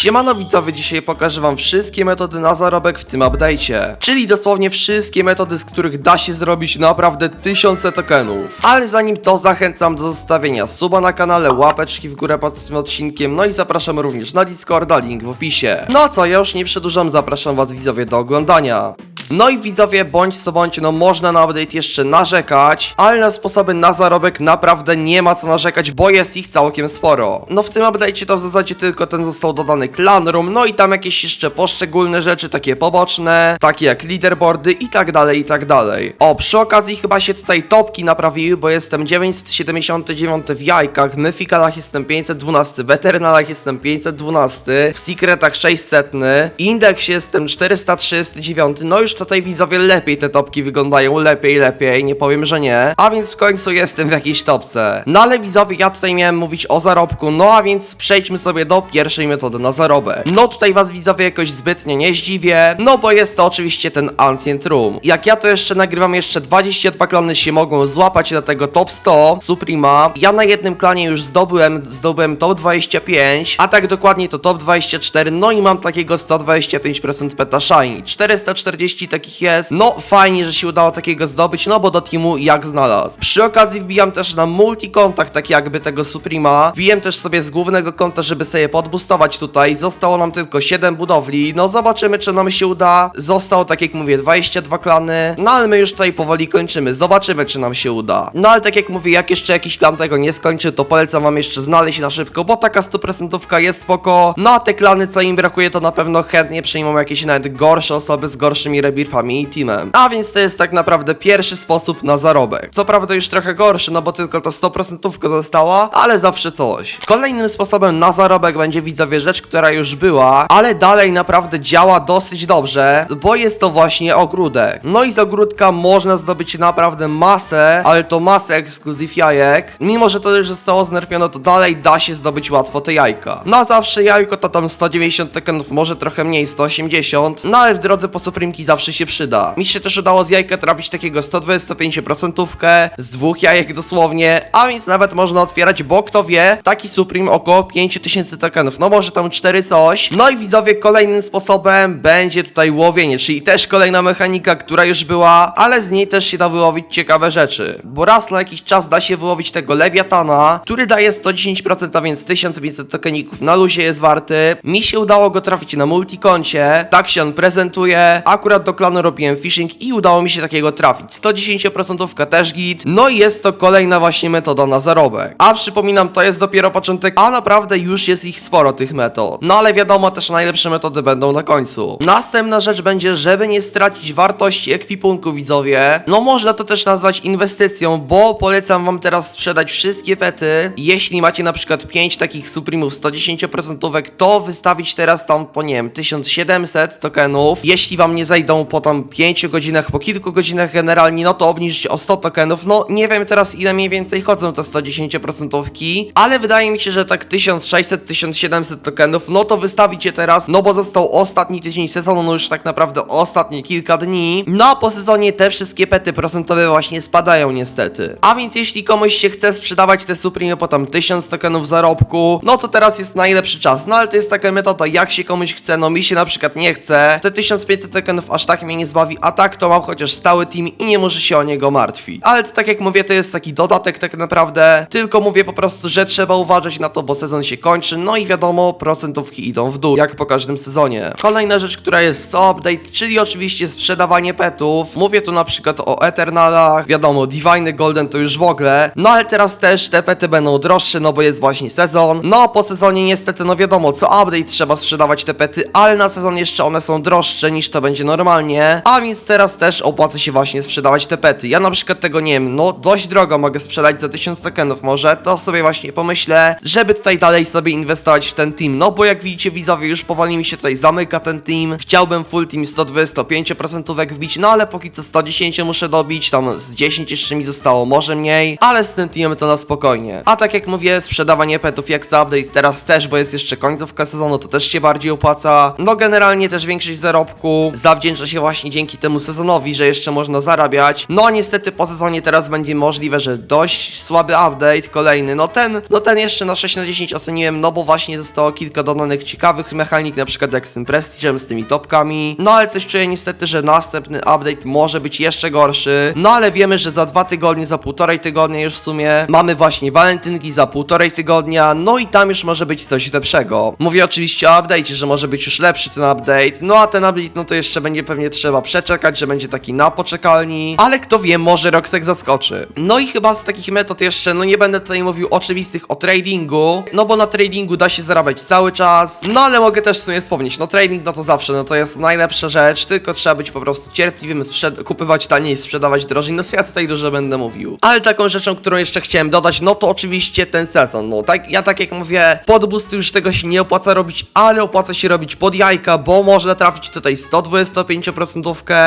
Siemano widzowie, dzisiaj pokażę wam wszystkie metody na zarobek w tym update'cie. Czyli dosłownie wszystkie metody, z których da się zrobić naprawdę tysiące tokenów. Ale zanim to zachęcam do zostawienia suba na kanale, łapeczki w górę pod tym odcinkiem, no i zapraszam również na Discorda, link w opisie. No co, ja już nie przedłużam, zapraszam was widzowie do oglądania. No i widzowie, bądź co bądź, no można na update jeszcze narzekać, ale na sposoby na zarobek naprawdę nie ma co narzekać, bo jest ich całkiem sporo. No w tym update to w zasadzie tylko ten został dodany clan room, no i tam jakieś jeszcze poszczególne rzeczy, takie poboczne, takie jak leaderboardy i tak dalej, i tak dalej. O, przy okazji chyba się tutaj topki naprawiły, bo jestem 979 w jajkach, w mythicalach jestem 512, w weterynalach jestem 512, w secretach 600, indeks jestem 439, no już tutaj widzowie lepiej te topki wyglądają, lepiej, lepiej, nie powiem, że nie. A więc w końcu jestem w jakiejś topce. No ale widzowie, ja tutaj miałem mówić o zarobku, no a więc przejdźmy sobie do pierwszej metody na zarobek. No tutaj was widzowie jakoś zbytnio nie zdziwię, no bo jest to oczywiście ten Ancient Room. Jak ja to jeszcze nagrywam, jeszcze 22 klany się mogą złapać na tego top 100 Suprema. Ja na jednym klanie już zdobyłem, zdobyłem top 25, a tak dokładnie to top 24, no i mam takiego 125% peta shiny. 440 takich jest. No fajnie, że się udało takiego zdobyć, no bo do teamu jak znalazł. Przy okazji wbijam też na multikontakt, tak jakby tego Suprema. Wbiłem też sobie z głównego konta, żeby sobie podbustować tutaj. Zostało nam tylko 7 budowli. No zobaczymy, czy nam się uda. Zostało, tak jak mówię, 22 klany. No ale my już tutaj powoli kończymy. Zobaczymy, czy nam się uda. No ale tak jak mówię, jak jeszcze jakiś klan tego nie skończy, to polecam wam jeszcze znaleźć na szybko, bo taka 100% jest spoko. No a te klany, co im brakuje, to na pewno chętnie przyjmą jakieś nawet gorsze osoby z gorszymi rebirfami i teamem. A więc to jest tak naprawdę pierwszy sposób na zarobek. Co prawda już trochę gorszy, no bo tylko to 100% została, ale zawsze coś. Kolejnym sposobem na zarobek będzie widzowie rzecz, która już była, ale dalej naprawdę działa dosyć dobrze, bo jest to właśnie ogródek. No i z ogródka można zdobyć naprawdę masę, ale to masę ekskluzyw jajek. Mimo, że to już zostało znerfione, to dalej da się zdobyć łatwo te jajka. No a zawsze jajko to tam 190 tokenów, może trochę mniej, 180, no ale w drodze po suprimki zawsze się przyda. Mi się też udało z jajka trafić takiego 125% z dwóch jajek dosłownie, a więc nawet można otwierać, bo kto wie, taki suprim około 5000 tokenów, no może tam 4 coś. No i widzowie, kolejnym sposobem będzie tutaj łowienie, czyli też kolejna mechanika, która już była, ale z niej też się da wyłowić ciekawe rzeczy. Bo raz na jakiś czas da się wyłowić tego lewiatana, który daje 110%, a więc 1500 tokeników na luzie jest warty. Mi się udało go trafić na multikoncie, tak się on prezentuje. Akurat do klanu robiłem phishing i udało mi się takiego trafić. 110% też git. No i jest to kolejna właśnie metoda na zarobek. A przypominam, to jest dopiero początek, a naprawdę już jest ich sporo tych metod. No ale wiadomo, też najlepsze metody będą na końcu. Następna rzecz będzie, żeby nie stracić wartości ekwipunku widzowie. No można to też nazwać inwestycją, bo polecam wam teraz sprzedać wszystkie pety. Jeśli macie na przykład 5 takich suprimów 110%, to wystawić teraz tam po nie wiem 1700 tokenów. Jeśli wam nie zajdą po tam 5 godzinach, po kilku godzinach generalnie, no to obniżyć o 100 tokenów. No nie wiem teraz ile mniej więcej chodzą te 110%, ale wydaje mi się, że tak 1600-1700 tokenów, no to wystawicie teraz, no bo został ostatni tydzień sezonu, no już tak naprawdę ostatnie kilka dni. No a po sezonie te wszystkie pety procentowe właśnie spadają niestety. A więc jeśli komuś się chce sprzedawać te supremy po tam 1000 tokenów zarobku, no to teraz jest najlepszy czas. No ale to jest taka metoda, jak się komuś chce, no mi się na przykład nie chce. Te 1500 tokenów aż tak mnie nie zbawi, a tak to mam chociaż stały team i nie muszę się o niego martwić. Ale to tak jak mówię, to jest taki dodatek tak naprawdę. Tylko mówię po prostu, że trzeba uważać na to, bo sezon się kończy, no i wiadomo, procentówki idą w dół, jak po każdym sezonie. Kolejna rzecz, która jest co update, czyli oczywiście sprzedawanie petów. Mówię tu na przykład o Eternalach, wiadomo, Divine Golden to już w ogóle. No ale teraz też te pety będą droższe, no bo jest właśnie sezon. No po sezonie niestety, no wiadomo, co update trzeba sprzedawać te pety, ale na sezon jeszcze one są droższe niż to będzie normalnie. A więc teraz też opłaca się właśnie sprzedawać te pety. Ja na przykład tego nie wiem, no dość drogo mogę sprzedać za 1000 tokenów może, to sobie właśnie pomyślę, żeby tutaj dalej sobie inwestować w ten team. No bo jak widzicie widzowie, już powoli mi się tutaj zamyka ten team. Chciałbym full team 125% wbić, no ale póki co 110 muszę dobić, tam z 10 jeszcze mi zostało, może mniej, ale z tym teamem to na spokojnie. A tak jak mówię, sprzedawanie petów jak za update teraz też, bo jest jeszcze końcówka sezonu, to też się bardziej opłaca. No generalnie też większość zarobku zawdzięcza się właśnie dzięki temu sezonowi, że jeszcze można zarabiać. No a niestety po sezonie teraz będzie możliwe, że dość słaby update kolejny. No ten, no ten jeszcze na 6 na 10 oceniłem, no bo właśnie zostało kilka dodanych ciekawych mechanik, na przykład jak z tym Prestige'em, z tymi topkami. No ale coś czuję niestety, że następny update może być jeszcze gorszy. No ale wiemy, że za dwa tygodnie, za półtorej tygodnia już w sumie mamy właśnie walentynki za półtorej tygodnia, no i tam już może być coś lepszego. Mówię oczywiście o update'cie, że może być już lepszy ten update, no a ten update no to jeszcze będzie pewnie trzeba przeczekać, że będzie taki na poczekalni, ale kto wie, może Roxek zaskoczy. No i chyba z takich metod jeszcze, no nie będę tutaj mówił oczywistych o tradingu, no bo na tradingu da się zarabiać cały czas, no ale mogę też w sumie wspomnieć, no trading no to zawsze, no to jest najlepsza rzecz, tylko trzeba być po prostu cierpliwym, kupywać taniej, sprzedawać drożej, no ja tutaj dużo będę mówił. Ale taką rzeczą, którą jeszcze chciałem dodać, no to oczywiście ten sezon, no tak, ja tak jak mówię, pod boosty już tego się nie opłaca robić, ale opłaca się robić pod jajka, bo można trafić tutaj 125%,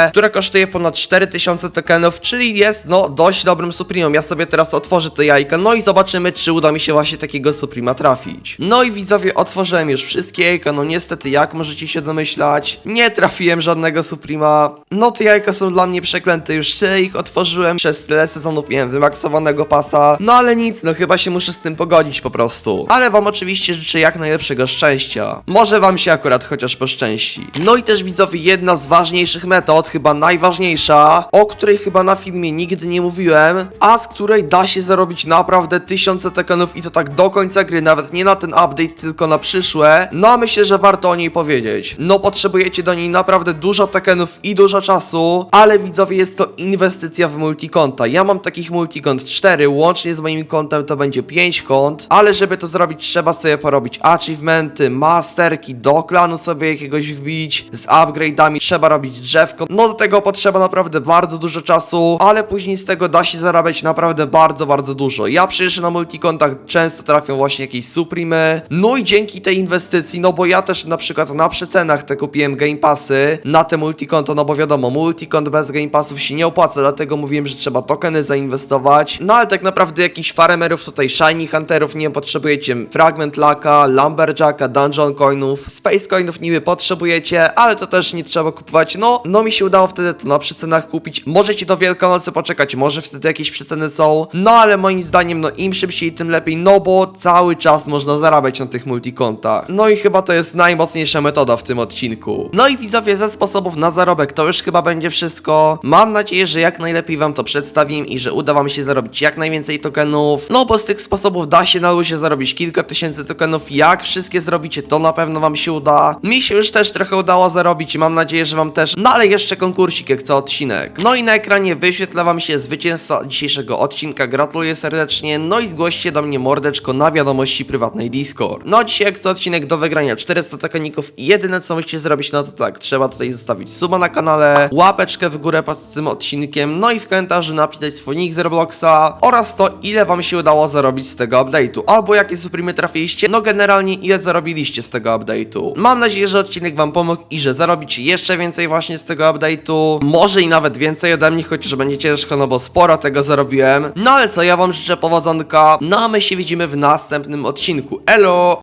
która kosztuje ponad 4000 tokenów, czyli jest no dość dobrym suprimem. Ja sobie teraz otworzę te jajka, no i zobaczymy, czy uda mi się właśnie takiego suprima trafić. No i widzowie, otworzyłem już wszystkie jajka, no niestety, jak możecie się domyślać, nie trafiłem żadnego suprima. No te jajka są dla mnie przeklęte, już tyle ich otworzyłem przez tyle sezonów, miałem wymaksowanego pasa, no ale nic, no chyba się muszę z tym pogodzić po prostu. Ale wam oczywiście życzę jak najlepszego szczęścia. Może wam się akurat chociaż poszczęści. No i też widzowie, jedna z ważniejszych metod, chyba najważniejsza, o której chyba na filmie nigdy nie mówiłem, a z której da się zarobić naprawdę tysiące tokenów i to tak do końca gry, nawet nie na ten update, tylko na przyszłe. No a myślę, że warto o niej powiedzieć. No potrzebujecie do niej naprawdę dużo tokenów i dużo czasu, ale widzowie jest to inwestycja w multikonta. Ja mam takich multikont 4, łącznie z moim kontem to będzie 5 kont, ale żeby to zrobić trzeba sobie porobić achievementy, masterki, do klanu sobie jakiegoś wbić, z upgrade'ami trzeba robić drzewko, no do tego potrzeba naprawdę bardzo dużo czasu, ale później z tego da się zarabiać naprawdę bardzo, bardzo dużo. Ja przecież na multikontach często trafią właśnie jakieś suprimy, no i dzięki tej inwestycji, no bo ja też na przykład na przecenach te kupiłem game passy na te multikonto, no bo wiadomo, multikont bez game passów się nie opłaca, dlatego mówiłem, że trzeba tokeny zainwestować, no ale tak naprawdę jakichś farmerów tutaj, shiny hunterów nie potrzebujecie, fragment laka, lumberjacka, dungeon coinów, space coinów niby potrzebujecie, ale to też nie trzeba kupować, no, no mi się udało wtedy to na przecenach kupić, możecie do Wielkanocy poczekać, może wtedy jakieś przeceny są, no ale moim zdaniem, no im szybciej, tym lepiej, no bo cały czas można zarabiać na tych multikontach, no i chyba to jest najmocniejsza metoda w tym odcinku. No i widzowie, ze sposobów na zarobek to już chyba będzie wszystko, mam nadzieję, że jak najlepiej wam to przedstawię i że uda wam się zarobić jak najwięcej tokenów, no bo z tych sposobów da się na luzie zarobić kilka tysięcy tokenów, jak wszystkie zrobicie, to na pewno wam się uda. Mi się już też trochę udało zarobić. I mam nadzieję, że wam też, no ale jeszcze konkursik jak co odcinek. No i na ekranie wyświetla wam się zwycięzca dzisiejszego odcinka, gratuluję serdecznie, no i zgłoście do mnie mordeczko na wiadomości prywatnej Discord. No dzisiaj jak co odcinek do wygrania 400 tokeników i jedyne co musicie zrobić, no to tak, trzeba tutaj zostawić suba na kanale, łapeczkę w górę pod tym odcinkiem, no i w komentarzu napisać swój nick z Robloxa oraz to ile wam się udało zarobić z tego update'u, albo jakie supremy trafiliście, no generalnie ile zarobiliście z tego update'u. Mam nadzieję, że odcinek wam pomógł i że zarobicie jeszcze więcej właśnie z tego update'u, może i nawet więcej ode mnie, chociaż będzie ciężko, no bo sporo tego zarobiłem. No ale co, ja wam życzę powodzonka, no a my się widzimy w następnym odcinku. Elo!